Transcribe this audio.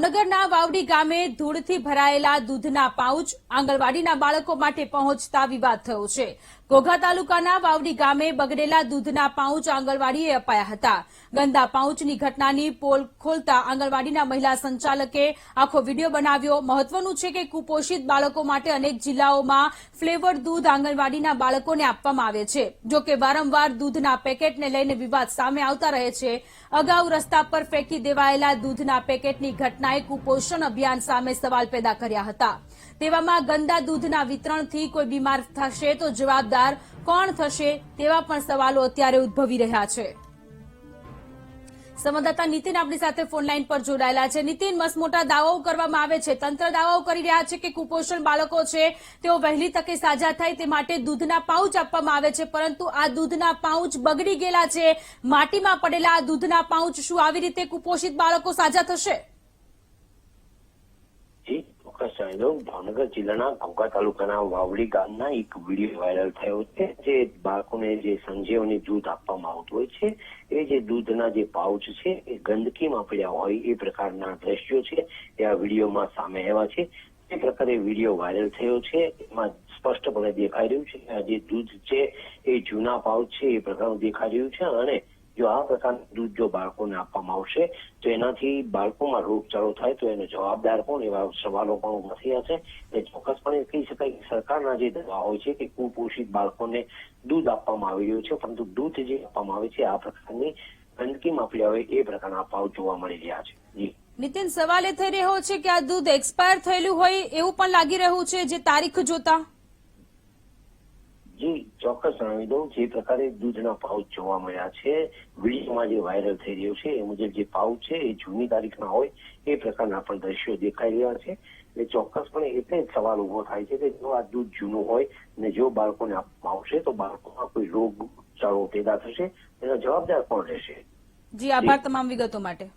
ભાવનગરના વાવડી ગામે ધૂળથી ભરાયેલા દૂધના પાઉચ આંગણવાડીના બાળકો માટે પહોંચતા વિવાદ થયો છે. ઘોઘા તાલુકાના વાવડી ગામે બગડેલા દૂધના પાઉચ આંગણવાડીએ અપાયા હતા. ગંદા પાઉચની ઘટનાની પોલ ખોલતા આંગણવાડીના મહિલા સંચાલકે આખો વીડિયો બનાવ્યો. મહત્વનું છે કે કુપોષિત બાળકો માટે અનેક જિલ્લાઓમાં ફ્લેવર દૂધ આંગણવાડીના બાળકોને આપવામાં આવે છે. જો કે વારંવાર દૂધના પેકેટને લઈને વિવાદ સામે આવતા રહે છે. અગાઉ રસ્તા પર ફેંકી દેવાયેલા દૂધના પેકેટની ઘટનાએ કુપોષણ અભિયાન સામે સવાલ પેદા કર્યા હતા. તેવામાં ગંદા દૂધના વિતરણથી કોઈ બીમાર થશે તો જવાબદાર કોણ થશે તેવા પણ સવાલો અત્યારે ઉદ્ભવી રહ્યા છે. સંવાદદાતા નીતિન આપણી સાથે ફોનલાઈન પર જોડાયેલા છે. નીતિન મસ્ત મોટા દાવાઓ કરવામાં આવે છે. તંત્ર દાવાઓ કરી રહ્યા છે કે કુપોષણ બાળકો છે, તેઓ વહેલી તકે સાજા થાય તે માટે દૂધના પાઉચ આપવામાં આવે છે, પરંતુ આ દૂધના પાઉચ બગડી ગયેલા છે. માટીમાં પડેલા આ દૂધના પાઉચ શું આવી રીતે કુપોષિત બાળકો સાજા થશે? ચોક્કસ જણાવી ભાવનગર જિલ્લાના ઘોઘા તાલુકાના વાવડી ગામના એક વીડિયો વાયરલ થયો છે, જે બાળકોને જે સંજીવની દૂધ આપવામાં આવતું હોય છે, એ જે દૂધના જે પાઉચ છે, એ ગંદકીમાં પડ્યા હોય એ પ્રકારના દ્રશ્યો છે, એ આ વિડીયોમાં સામે આવ્યા છે. એ પ્રકારે વીડિયો વાયરલ થયો છે, એમાં સ્પષ્ટપણે દેખાઈ રહ્યું છે આ જે દૂધ છે, એ જૂના પાઉચ છે, એ પ્રકારનું દેખાઈ રહ્યું છે અને જો આ પ્રકારનું દૂધ જો બાળકોને આપવામાં આવશે, તો એનાથી બાળકોમાં રોગચાળો થાય તો એનો જવાબદાર કોણ? એવા સવાલો પણ ઊભા થયા છે. એ ચોક્કસપણે કહી શકાય કે સરકારના જે દવા હોય છે કે કુપોષિત બાળકોને દૂધ આપવામાં આવી રહ્યું છે, પરંતુ દૂધ જે આપવામાં આવે છે, આ પ્રકારની ગંદકીમાં પડ્યા હોય એ પ્રકારના પાઉચ જોવા મળી રહ્યા છે. જી. નીતિન, સવાલ એ થઈ રહ્યો છે કે આ દૂધ એક્સપાયર થયેલું હોય એવું પણ લાગી રહ્યું છે, જે તારીખ જોતા? ચોક્કસ જણાવી દઉં જે પ્રકારે દૂધના પાઉચ જોવા મળ્યા છે, વિડીયોમાં જે વાયરલ થઈ રહ્યો છે, એ મુજબ જે પાઉચ છે, એ જૂની તારીખના હોય, એ પ્રકારના પણ દ્રશ્યો દેખાઈ રહ્યા છે. એટલે ચોક્કસપણે એટલે જ સવાલ ઊભો થાય છે કે જો આ દૂધ જૂનું હોય ને જો બાળકોને આપવામાં આવશે તો બાળકોમાં કોઈ રોગચાળો પેદા થશે? એનો જવાબદાર કોણ રહેશે? જી, આભાર તમામ વિગતો માટે.